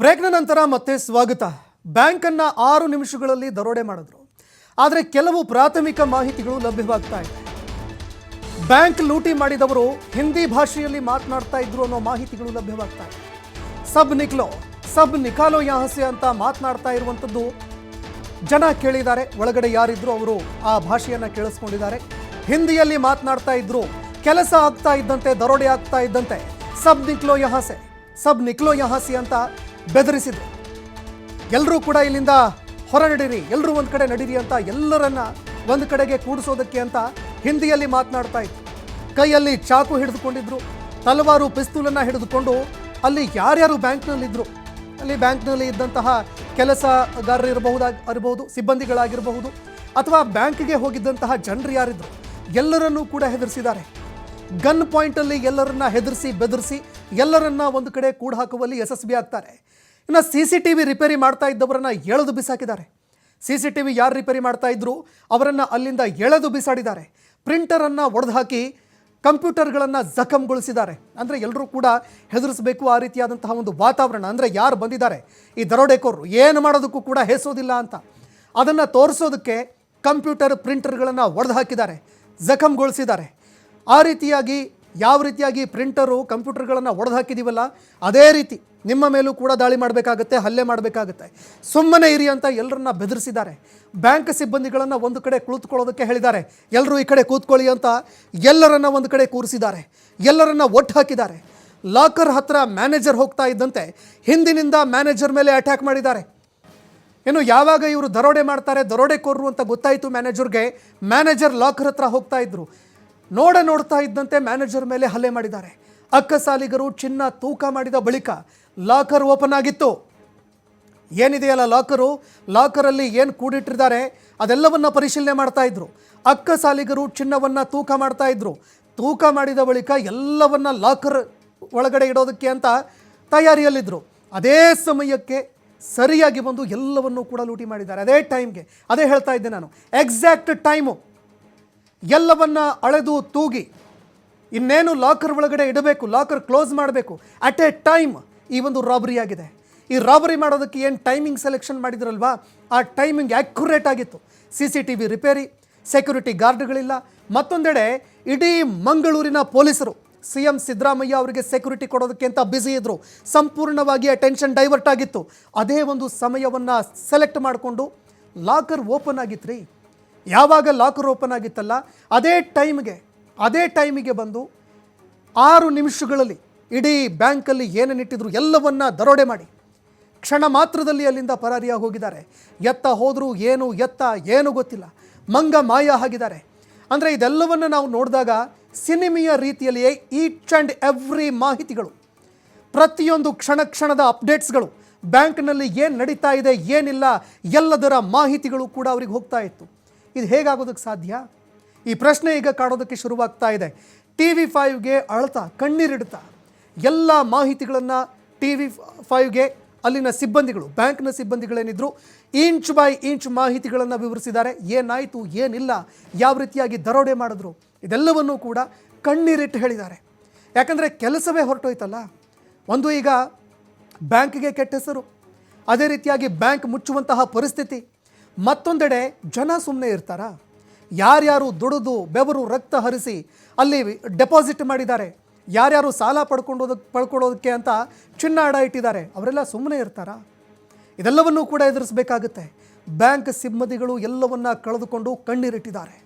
ಬ್ರೇಕ್ನ ನಂತರ ಮತ್ತೆ ಸ್ವಾಗತ. ಬ್ಯಾಂಕನ್ನು ಆರು ನಿಮಿಷಗಳಲ್ಲಿ ದರೋಡೆ ಮಾಡಿದ್ರು. ಆದರೆ ಕೆಲವು ಪ್ರಾಥಮಿಕ ಮಾಹಿತಿಗಳು ಲಭ್ಯವಾಗ್ತಾ ಇದೆ ಬ್ಯಾಂಕ್ ಲೂಟಿ ಮಾಡಿದವರು ಹಿಂದಿ ಭಾಷೆಯಲ್ಲಿ ಮಾತನಾಡ್ತಾ ಇದ್ರು ಅನ್ನೋ ಮಾಹಿತಿಗಳು ಲಭ್ಯವಾಗ್ತಾ ಇದೆ ಸಬ್ ನಿಕ್ಲೋ, ಸಬ್ ನಿಖಾಲೋ ಯಹಸೆ ಅಂತ ಮಾತನಾಡ್ತಾ ಇರುವಂಥದ್ದು ಜನ ಕೇಳಿದ್ದಾರೆ. ಒಳಗಡೆ ಯಾರಿದ್ರು ಅವರು ಆ ಭಾಷೆಯನ್ನು ಕೇಳಿಸ್ಕೊಂಡಿದ್ದಾರೆ. ಹಿಂದಿಯಲ್ಲಿ ಮಾತನಾಡ್ತಾ ಇದ್ರು, ಕೆಲಸ ಆಗ್ತಾ ಇದ್ದಂತೆ, ದರೋಡೆ ಆಗ್ತಾ ಇದ್ದಂತೆ, ಸಬ್ ನಿಕ್ಲೋ ಯಹಾಸೆ ಸಬ್ ನಿಕ್ಲೋ ಯಹಾಸಿ ಅಂತ ಬೆದರಿಸಿದ್ರು ಎಲ್ಲರೂ ಕೂಡ ಇಲ್ಲಿಂದ ಹೊರ ನಡೀರಿ ಎಲ್ಲರೂ ಒಂದು ಕಡೆ ನಡೀರಿ ಅಂತ ಎಲ್ಲರನ್ನ ಒಂದು ಕಡೆಗೆ ಕೂಡಿಸೋದಕ್ಕೆ ಅಂತ ಹಿಂದಿಯಲ್ಲಿ ಮಾತನಾಡ್ತಾ ಇತ್ತು ಕೈಯಲ್ಲಿ ಚಾಕು ಹಿಡಿದುಕೊಂಡಿದ್ರು, ತಲವಾರು ಪಿಸ್ತೂಲನ್ನು ಹಿಡಿದುಕೊಂಡು ಅಲ್ಲಿ ಯಾರ್ಯಾರು ಬ್ಯಾಂಕ್ನಲ್ಲಿದ್ದರು ಅಲ್ಲಿ ಬ್ಯಾಂಕ್ನಲ್ಲಿ ಇದ್ದಂತಹ ಕೆಲಸಗಾರರು ಇರಬಹುದಾಗಿ ಇರಬಹುದು ಸಿಬ್ಬಂದಿಗಳಾಗಿರಬಹುದು, ಅಥವಾ ಬ್ಯಾಂಕ್ಗೆ ಹೋಗಿದ್ದಂತಹ ಜನರು ಯಾರಿದ್ರು, ಎಲ್ಲರನ್ನೂ ಕೂಡ ಹೆದರಿಸಿದ್ದಾರೆ. ಗನ್ ಪಾಯಿಂಟಲ್ಲಿ ಎಲ್ಲರನ್ನ ಹೆದರಿಸಿ, ಬೆದರಿಸಿ ಎಲ್ಲರನ್ನ ಒಂದು ಕಡೆ ಕೂಡ ಹಾಕುವಲ್ಲಿ ಯಶಸ್ವಿ ಆಗ್ತಾರೆ. ಇನ್ನು C C T V repair ಮಾಡ್ತಾ ಇದ್ದವರನ್ನ ಎಳೆದು ಬಿಸಾಕಿದ್ದಾರೆ. ಸಿ ಸಿ ಟಿ ವಿ ಯಾರು ರಿಪೇರಿ ಮಾಡ್ತಾ ಇದ್ರು, ಅವರನ್ನು ಅಲ್ಲಿಂದ ಎಳೆದು ಬಿಸಾಡಿದ್ದಾರೆ. ಪ್ರಿಂಟರನ್ನು ಒಡೆದು ಹಾಕಿ ಕಂಪ್ಯೂಟರ್ಗಳನ್ನು ಜಖಂಗೊಳಿಸಿದ್ದಾರೆ. ಅಂದರೆ ಎಲ್ಲರೂ ಕೂಡ ಹೆದರಿಸಬೇಕು ಆ ರೀತಿಯಾದಂತಹ ಒಂದು ವಾತಾವರಣ. ಅಂದರೆ ಯಾರು ಬಂದಿದ್ದಾರೆ? ಈ ದರೋಡೆಕೋರು ಏನು ಮಾಡೋದಕ್ಕೂ ಕೂಡ ಹೆಸೋದಿಲ್ಲ ಅಂತ. ಅದನ್ನು ತೋರಿಸೋದಕ್ಕೆ ಕಂಪ್ಯೂಟರ್, ಪ್ರಿಂಟರ್ಗಳನ್ನು ಒಡೆದು ಹಾಕಿದ್ದಾರೆ ಜಖಂಗೊಳಿಸಿದ್ದಾರೆ. ಆ ರೀತಿಯಾಗಿ ಯಾವ ರೀತಿಯಾಗಿ ಪ್ರಿಂಟರು ಕಂಪ್ಯೂಟರ್ಗಳನ್ನು ಒಡೆದು ಹಾಕಿದ್ದೀವಲ್ಲ ಅದೇ ರೀತಿ ನಿಮ್ಮ ಮೇಲೂ ಕೂಡ ದಾಳಿ ಮಾಡಬೇಕಾಗತ್ತೆ, ಹಲ್ಲೆ ಮಾಡಬೇಕಾಗತ್ತೆ. ಸುಮ್ಮನೆ ಇರಿ ಅಂತ ಎಲ್ಲರನ್ನ ಬೆದರಿಸಿದ್ದಾರೆ. ಬ್ಯಾಂಕ್ ಸಿಬ್ಬಂದಿಗಳನ್ನು ಒಂದು ಕಡೆ ಕುಳಿತುಕೊಳ್ಳೋದಕ್ಕೆ ಹೇಳಿದ್ದಾರೆ. ಎಲ್ಲರೂ ಈ ಕಡೆ ಕೂತ್ಕೊಳ್ಳಿ ಅಂತ ಎಲ್ಲರನ್ನ ಒಂದು ಕಡೆ ಕೂರಿಸಿದ್ದಾರೆ. ಎಲ್ಲರನ್ನ ಒಟ್ಟು ಹಾಕಿದ್ದಾರೆ. ಲಾಕರ್ ಹತ್ರ ಮ್ಯಾನೇಜರ್ ಹೋಗ್ತಾ ಇದ್ದಂತೆ ಹಿಂದಿನಿಂದ ಮ್ಯಾನೇಜರ್ ಮೇಲೆ ಅಟ್ಯಾಕ್ ಮಾಡಿದ್ದಾರೆ. ಇನ್ನು ಯಾವಾಗ ಇವರು ದರೋಡೆ ಮಾಡ್ತಾರೆ ದರೋಡೆಕೋರರು ಅಂತ ಗೊತ್ತಾಯಿತು ಮ್ಯಾನೇಜರ್ಗೆ. ಮ್ಯಾನೇಜರ್ ಲಾಕರ್ ಹತ್ರ ಹೋಗ್ತಾ ಇದ್ರು. ನೋಡ ನೋಡ್ತಾ ಇದ್ದಂತೆ ಮ್ಯಾನೇಜರ್ ಮೇಲೆ ಹಲ್ಲೆ ಮಾಡಿದ್ದಾರೆ. ಅಕ್ಕಸಾಲಿಗರು ಚಿನ್ನ ತೂಕ ಮಾಡಿದ ಬಳಿಕ ಲಾಕರ್ ಓಪನ್ ಆಗಿತ್ತು. ಏನಿದೆಯಲ್ಲ ಲಾಕರು? ಲಾಕರಲ್ಲಿ ಏನು ಕೂಡಿಟ್ಟಿದ್ದಾರೆ? ಅದೆಲ್ಲವನ್ನು ಪರಿಶೀಲನೆ ಮಾಡ್ತಾ ಇದ್ರು. ಅಕ್ಕಸಾಲಿಗರು ಚಿನ್ನವನ್ನು ತೂಕ ಮಾಡ್ತಾ ಇದ್ರು. ತೂಕ ಮಾಡಿದ ಬಳಿಕ ಎಲ್ಲವನ್ನ ಲಾಕರ್ ಒಳಗಡೆ ಇಡೋದಕ್ಕೆ ಅಂತ ತಯಾರಿಯಲ್ಲಿದ್ದರು ಅದೇ ಸಮಯಕ್ಕೆ ಸರಿಯಾಗಿ ಬಂದು ಎಲ್ಲವನ್ನೂ ಕೂಡ ಲೂಟಿ ಮಾಡಿದ್ದಾರೆ. ಅದೇ ಟೈಮ್ಗೆ ಅದೇ ಹೇಳ್ತಾ ಇದ್ದೆ ನಾನು. ಎಕ್ಸಾಕ್ಟ್ ಟೈಮು ಎಲ್ಲವನ್ನ ಅಳೆದು ತೂಗಿ, ಇನ್ನೇನು ಲಾಕರ್ ಒಳಗಡೆ ಇಡಬೇಕು, ಲಾಕರ್ ಕ್ಲೋಸ್ ಮಾಡಬೇಕು ಅಟ್ ಎ ಟೈಮ್ ಈ ಒಂದು ರಾಬರಿ ಆಗಿದೆ. ಈ ರಾಬರಿ ಮಾಡೋದಕ್ಕೆ ಏನು ಟೈಮಿಂಗ್ ಸೆಲೆಕ್ಷನ್ ಮಾಡಿದ್ರಲ್ವಾ? ಆ ಟೈಮಿಂಗ್ ಆ್ಯಕ್ಯುರೇಟ್ ಆಗಿತ್ತು. C C T V repair security ಗಾರ್ಡ್ಗಳಿಲ್ಲ ಮತ್ತೊಂದೆಡೆ ಇಡೀ ಮಂಗಳೂರಿನ ಪೊಲೀಸರು ಸಿ ಎಂ ಸಿದ್ದರಾಮಯ್ಯ ಅವರಿಗೆ ಸೆಕ್ಯೂರಿಟಿ ಕೊಡೋದಕ್ಕೆ ಅಂತ ಬ್ಯುಸಿ ಇದ್ದರು ಸಂಪೂರ್ಣವಾಗಿ ಅಟೆನ್ಷನ್ ಡೈವರ್ಟ್ ಆಗಿತ್ತು. ಅದೇ ಒಂದು ಸಮಯವನ್ನು ಸೆಲೆಕ್ಟ್ ಮಾಡಿಕೊಂಡು ಲಾಕರ್ ಓಪನ್ ಆಗಿತ್ತು ರೀ ಯಾವಾಗ ಲಾಕರ್ ಓಪನ್ ಆಗಿತ್ತಲ್ಲ, ಅದೇ ಟೈಮ್ಗೆ, ಅದೇ ಟೈಮಿಗೆ ಬಂದು ಆರು ನಿಮಿಷಗಳಲ್ಲಿ ಇಡೀ ಬ್ಯಾಂಕಲ್ಲಿ ಏನೇನಿಟ್ಟಿದ್ರು ಎಲ್ಲವನ್ನ ದರೋಡೆ ಮಾಡಿ. ಕ್ಷಣ ಮಾತ್ರದಲ್ಲಿ ಅಲ್ಲಿಂದ ಪರಾರಿಯಾಗಿ ಹೋಗಿದ್ದಾರೆ. ಎತ್ತ ಹೋದರೂ, ಏನು ಎತ್ತ, ಏನು ಗೊತ್ತಿಲ್ಲ. ಮಂಗ ಮಾಯ ಆಗಿದ್ದಾರೆ. ಅಂದರೆ ಇದೆಲ್ಲವನ್ನು ನಾವು ನೋಡಿದಾಗ ಸಿನಿಮೆಯ ರೀತಿಯಲ್ಲಿಯೇ ಈಚ್ ಆ್ಯಂಡ್ ಎವ್ರಿ ಮಾಹಿತಿಗಳು, ಪ್ರತಿಯೊಂದು ಕ್ಷಣ ಕ್ಷಣದ ಅಪ್ಡೇಟ್ಸ್ಗಳು ಬ್ಯಾಂಕ್ನಲ್ಲಿ ಏನು ನಡೀತಾ ಇದೆ, ಏನಿಲ್ಲ, ಎಲ್ಲದರ ಮಾಹಿತಿಗಳು ಕೂಡ ಅವ್ರಿಗೆ ಹೋಗ್ತಾ ಇತ್ತು. ಇದು ಹೇಗಾಗೋದಕ್ಕೆ ಸಾಧ್ಯ? ಈ ಪ್ರಶ್ನೆ ಈಗ ಕಾಡೋದಕ್ಕೆ ಶುರುವಾಗ್ತಾ ಇದೆ. ಟಿ ವಿ ಫೈವ್ಗೆ ಅಳ್ತಾ, ಕಣ್ಣೀರಿಡ್ತಾ, ಎಲ್ಲ ಮಾಹಿತಿಗಳನ್ನು ಟಿ ವಿ ಫೈವ್ಗೆ ಅಲ್ಲಿನ ಸಿಬ್ಬಂದಿಗಳು, ಬ್ಯಾಂಕ್ನ ಸಿಬ್ಬಂದಿಗಳೇನಿದ್ರು ಇಂಚ್ ಬೈ ಇಂಚ್ ಮಾಹಿತಿಗಳನ್ನು ವಿವರಿಸಿದ್ದಾರೆ. ಏನಾಯಿತು, ಏನಿಲ್ಲ, ಯಾವ ರೀತಿಯಾಗಿ ದರೋಡೆ ಮಾಡಿದ್ರು, ಇದೆಲ್ಲವನ್ನೂ ಕೂಡ ಕಣ್ಣೀರಿಟ್ಟು ಹೇಳಿದ್ದಾರೆ. ಯಾಕಂದರೆ ಕೆಲಸವೇ ಹೊರಟೋಯ್ತಲ್ಲ. ಒಂದು ಈಗ ಬ್ಯಾಂಕ್ಗೆ ಕೆಟ್ಟ ಹೆಸರು. ಅದೇ ರೀತಿಯಾಗಿ ಬ್ಯಾಂಕ್ ಮುಚ್ಚುವಂತಹ ಪರಿಸ್ಥಿತಿ. ಮತ್ತೊಂದೆಡೆ ಜನ ಸುಮ್ಮನೆ ಇರ್ತಾರಾ? ಯಾರ್ಯಾರು ದುಡಿದು ಬೆವರು ರಕ್ತ ಹರಿಸಿ ಅಲ್ಲಿ ಡೆಪಾಸಿಟ್ ಮಾಡಿದ್ದಾರೆ, ಯಾರ್ಯಾರು ಸಾಲ ಪಡ್ಕೊಂಡೋದಕ್ಕೆ ಪಡ್ಕೊಳ್ಳೋದಕ್ಕೆ ಅಂತ ಚಿನ್ನ ಅಡ ಇಟ್ಟಿದ್ದಾರೆ, ಅವರೆಲ್ಲ ಸುಮ್ಮನೆ ಇರ್ತಾರಾ? ಇದೆಲ್ಲವನ್ನೂ ಕೂಡ ಎದುರಿಸಬೇಕಾಗುತ್ತೆ. ಬ್ಯಾಂಕ್ ಸಿಬ್ಬಂದಿಗಳು ಎಲ್ಲವನ್ನ ಕಳೆದುಕೊಂಡು ಕಣ್ಣೀರಿಟ್ಟಿದ್ದಾರೆ.